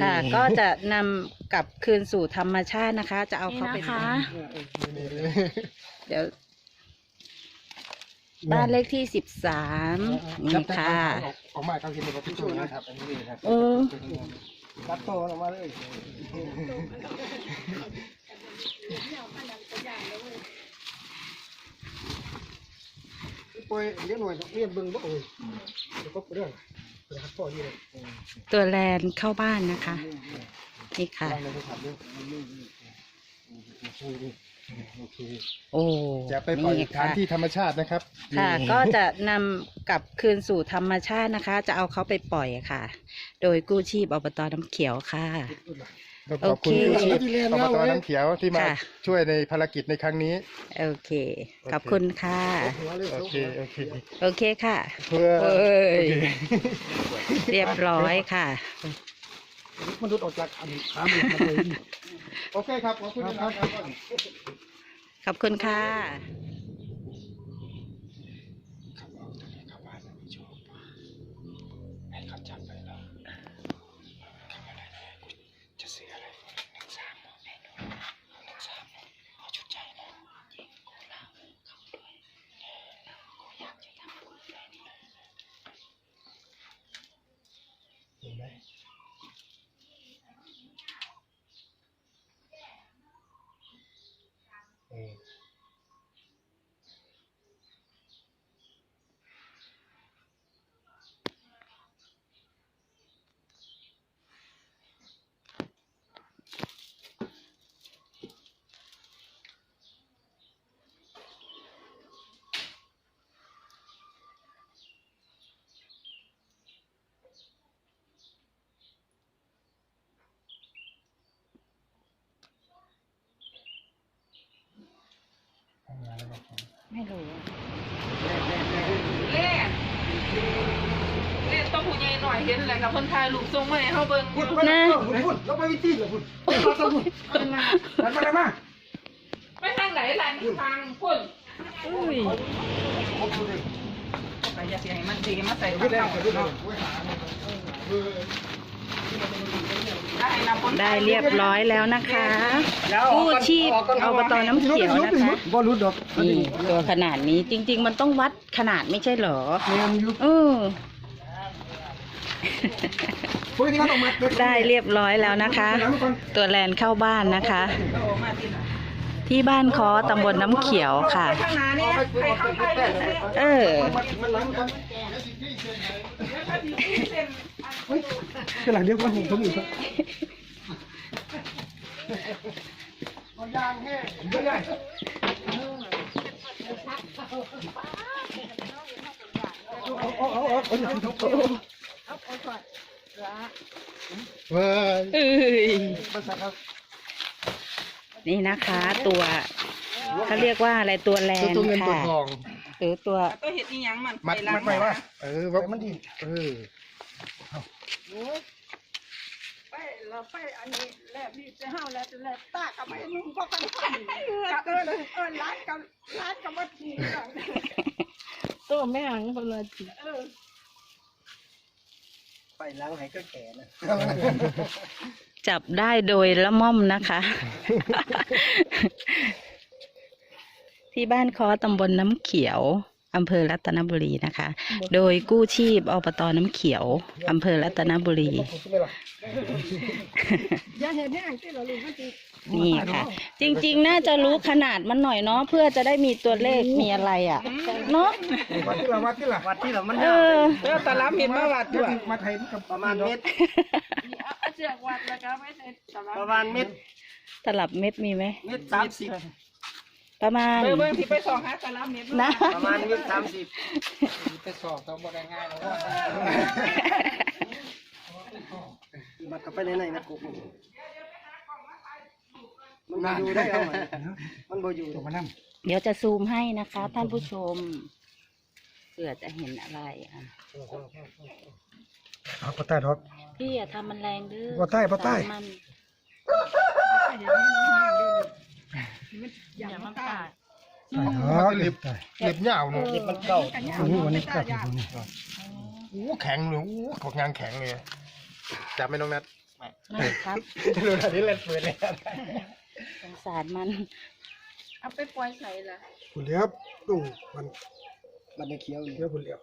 ค่ะ ก็จะนำกลับคืนสู่ธรรมชาตินะคะ จะเอาเขาไปนี่นะคะ เดี๋ยว บ้านเลขที่สิบสามนี่ค่ะออกมาเขากินในประตูนะครับ อันนี้ครับเออตัดโตออกมาเลยป่วยเลี้ยงหน่อยเลี้ยงบึงบ่เอ้ยเดี๋ยวก็เรื่อง เดี๋ยวครับพ่ออยู่เลยตัวแลนเข้าบ้านนะคะ นี่ค่ะวางเลยครับเรื่องโอเคโอ้จะไปปล่อยนี่ฐานค่ะ ที่ธรรมชาตินะครับค่ะก็จะนำกลับคืนสู่ธรรมชาตินะคะ จะเอาเขาไปปล่อยค่ะ โดยกู้ชีพอบตน้ำเขียวค่ะ ก็ขอบคุณโอเคผู้ชีพอบตน้ำเขียวที่มาค่ะ ช่วยในภารกิจในครั้งนี้ โอเค ขอบคุณค่ะ โอเคโอเคโอเคค่ะ เพื่อเอ้ย โอเคเรียบร้อยค่ะมันหลุดออกจากอันสามเหลี่ยมมาเลย โอเคครับขอบคุณนะครับ ขอบคุณค่ะ ให้เขาจับไปแล้วทำอะไรเนี่ยจะซื้ออะไรหนึ่งสามหนึ่งสามเอาชุดใจนะเห็นไหมเออ ทำงานแล้วก็ผม ไม่รู้เล่เล่ต้องผู้ใหญ่หน่อยเห็นแหละกับคนไทยลูกทรงมาให้เฮาเบิ่งอยู่นะพุ่นแล้วไปวิธีเลยพุ่นมาตรงพุ่นมามามาไปทางไหนล่ะนี่ทางพุ่นอุ้ยไปอย่าสิให้มันดีมาใส่ขึ้นแล้วเฮาขึ้นแล้วเนาะ ได้นะคนได้เรียบร้อยแล้วนะคะกู้ชีพอบตน้ำเขียวนะคะบ่รู้ดอกนี่ตัวขนาดนี้จริง ๆ มันต้องวัดขนาดไม่ใช่เหรอแมนอยู่เออพวกนี้เขาต้องมัดได้เรียบร้อยแล้วนะคะ ตัวแลนเข้าบ้านนะคะ ที่บ้านคอตำบลน้ำเขียวค่ะไปข้างหน้า เนี่ยไปข้างใต้เนี่ยเออมันล้างกันแล้วก็ดีเส้นกระหลังเดียวกันผมผมอยู่ครับยางแห้งไม่ได้เอาเอาเอาเอาเว้ยเอ้ยภาษาครับนี่นะคะ ตัวเขาเรียกว่าอะไรตัวแลนตัวเงินตัวค่ะทอง หรือตัว ตัวเห็ดอีหยังมันมัดมัดไปว่าเออว่ามันดีเออ ไปเราไปอันนี้แลบนี่จะห้าแล้วจะแลบตากับไม่นุ่งก็กันทันกับเออเลยเออร้านกับร้านกับวัดทีเรื่องตัวแม่งคนละจีเออไปล้างให้ก็แก่นะจับได้โดยละม่อมนะคะ ที่บ้านคอตำบลน้ำเขียว อำเภอรัตนบุรีนะคะ โดยกู้ชีพอบตน้ำเขียวอำเภอรัตนบุรีอย่าเห็นเนี่ยที่เราลูกมันจีนี่ค่ะ จริงๆ น่าจะรู้ขนาดมันหน่อยเนาะเพื่อจะได้มีตัวเลขมีอะไรอะเนาะวัดที่ละวัดที่ละวัดที่ละมันเออแล้วตะลับเห็นมาวัดด้วยมาไทยกับประมาณเม็ดเอาเชือกวัดแล้วก็ไม่ใช่สำหรับประมาณเม็ดตลับเม็ดมีไหมเม็ดสามสิบ ประมาณ เบิ่งเบิ่งที่ไปส่องหาตะลับเห็นนะ ประมาณเม็ดสามสิบไปสอบต้องบ่ได้ง่ายหรอกมันก็ไปไหนๆนะกุ๊กมันมาอยู่ได้เอามันบ่อยู่มานั่งเดี๋ยวจะซูมให้นะคะ ท่านผู้ชมเผื่อจะเห็นอะไรอะเอาปะใต้ทอก พี่อย่าทำมันแรงดื้อบ่ใต้บ่ใต้สามมัน อย่างมันตาอ๋อเล็บเล็บยาวเนาะเล็บมันเก่ากันเนี่ยโอ้โหวันนี้ตากัดยาโอ้แข็งเลยโอ้ขอกงานแข็งเลยจับไม่น้องนัดไม่ครับดูอันนี้เล่นปืนเลยสงสารมัน เอาไปปล่อยใส่ละคุณเลี้ยบตุ้งมันมันไม่เคี้ยวเลยเลี้ยบคุณเลี้ยบ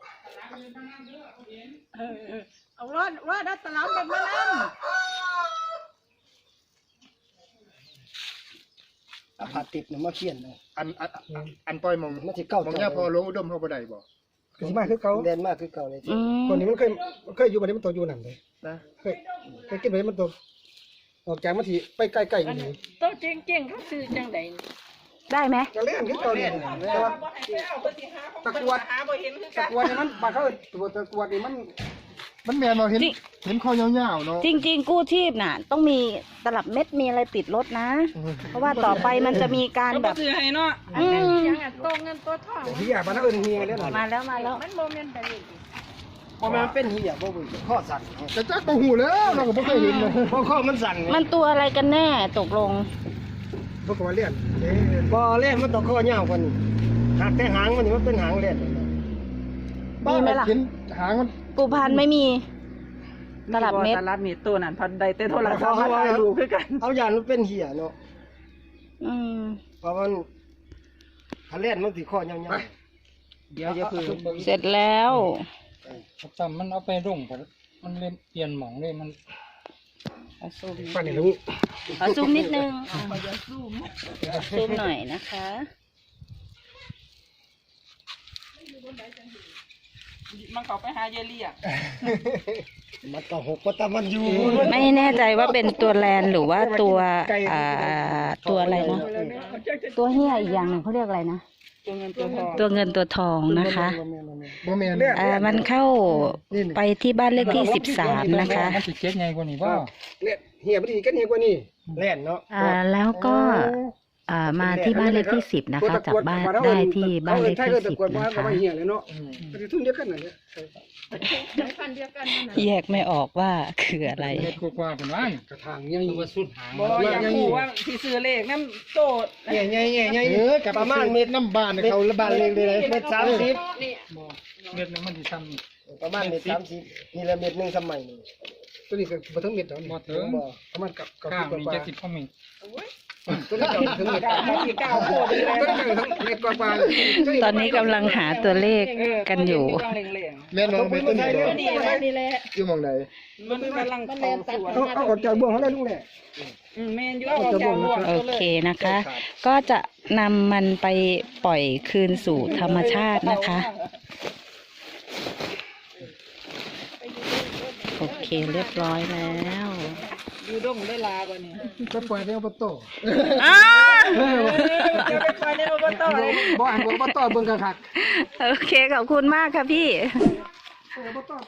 เออเออเอาว่าว่าได้ตลาดเป็นมาแล้ว เอาผ้าติดเนี่ยมาเขียนเลยอันอันอันอันปล่อยมองมันสิเก้ามองเนี่ยพอลงอุดมเขาบ่ได้บ่คือสิมาคือเขาเด่นมากคือเก่าเลยอืมคนนี้มันเคยมันเคยอยู่บันนี้มันตัวอยู่นั่นเลยนะเคยเคยกินบันนี้มันตัวออกจากมันทีไปใกล้ๆอยู่นี่โต๊ะเจ๋งๆเขาซื้อจังไดได้ไหมจะเล่นคือเก่าเนี่ยแต่ว่าตะกรวดหาบ่เห็นคือตะกันกรวดนี่มันบางเขาตัวตะกรวดนี่มัน มันแม่นบ่เห็นเห็นคอยาวๆเนาะจริง ๆ กู้ชีพน่ะ ต้องมีตลับเม็ดมีอะไรติดรถนะ เพราะว่าต่อไปมันจะมีการเขาแบบ่บซื้อให้เนาะอืมยังอะโตเงินโตทองเฮียบ้านเขาเอิ้นเฮียเล่นมาแล้วมาแล้ว มันบ่แม่นแต่นี่พอมันเป็นเหี้ยบ่บุญข้อสั่นแต่จักบ่ฮู้แล้วเราก็บ่เคยเห็นเลยพอข้อมันสั่นไงมันตัวอะไรกันแน่ตกลงพวกเขาเล่นเล่นบ่เล่นมันต้องข้อยาวกว่านี้หากแต่หางมันนี่มันเป็นหางเล่นมีไหมล่ะ เห็นหางมัน ปูพันไม่มี ตลับเม็ด ตลับมีตัวนั้นพันใดแต่โทรศัพท์มาถ่ายรูปคือกัน เอาอย่างมันเป็นเหี้ยเนาะอืมเพราะมันถ้าเล่นมันสิข้อยาวเดี๋ยวจะคือเสร็จแล้วจำมันเอาไปรุ่งไปมันเล่นเปลี่ยนหมองเลยมันป้านี่ลุงขอซูมนิดนึงอะซูมหน่อยนะคะ มันเขาไปหาเยลี่อะๆมันก็หกก็ตามมันอยู่ไม่แน่ใจว่าเป็นตัวแลนหรือว่าตัวอ่าตัวอะไรนะ ตัวเฮียอีกอย่างหนึ่งเขาเรียกอะไรนะ ตัวเงินตัวทองตัวเงินตัวทองนะคะบ่แม่นอ่ามันเข้าไปที่บ้านเลขที่สิบสามนะคะมันสิเจ็ดไงกว่านี้บ่เล่นเฮียมันดีกันเฮียกว่านี่เล่นเนาะอ่าแล้วก็ อ่ามาที่บ้านเลขที่สิบนะคะจากบ้านได้ที่บ้านเลขที่สิบนะนะคะคะเฮียเลยเนาะมันทุ่มเดียวกันนั่นแหละพันเดียวกันนั่นน่ะแยกไม่ออกว่าคืออะไรเล็ดกว่าๆเป็นว่ากระถางยังตัวสุดหางบ่อยากรู้ว่าที่ซื้อเลขนั้นโตดใหญ่ใหญ่ใหญ่ใหญ่เออกับประมาณเม็ดน้ำบ้านเนี่ยเขาระบาดเลยเลยเม็ดสามสิบนี่บ่เม็ดหนึงมันสิซ้ำนี่ประมาณเม็ดสามสิบนี่ละเม็ดหนึ่งสมัยนี่ตัวนี้ก็บ่ถึงเม็ดแล้วบ่นี่ถึงบ่ประมาณกับกับข้างกนี่ว่าเจ็ดสิบกว่าเม ตัวนี้ก็ถึงเก้าวที่ก้าโคตรเลยตัวนี้ก็ถึงเม็ดกว่าตอนนี้กำลังหาตัวเลขกันอยู่ แม่นบ่เป็นต้นนี้บ่นี่แหนี่แหละอยู่ม่องใดมันกำลังทองสวนเอาเอาอกจากบ่วงเขาได้ลุงแหละอืมแม่นยู่เอาออกจบ่วงโอเคนะคะ ก็จะนำมันไปปล่อยคืนสู่ธรรมชาตินะคะ โอเคเรียบร้อยแล้ว อยู่ดงได้ลาบ่นี่ก็ปล่อยไปเอาบ่ต่ออ้าจะไปคอยในอบตเลยบ่อ่านบ่ต่อเบิ่งคักโอเคขอบคุณมากค่ะพี่ๆบ่ต่อ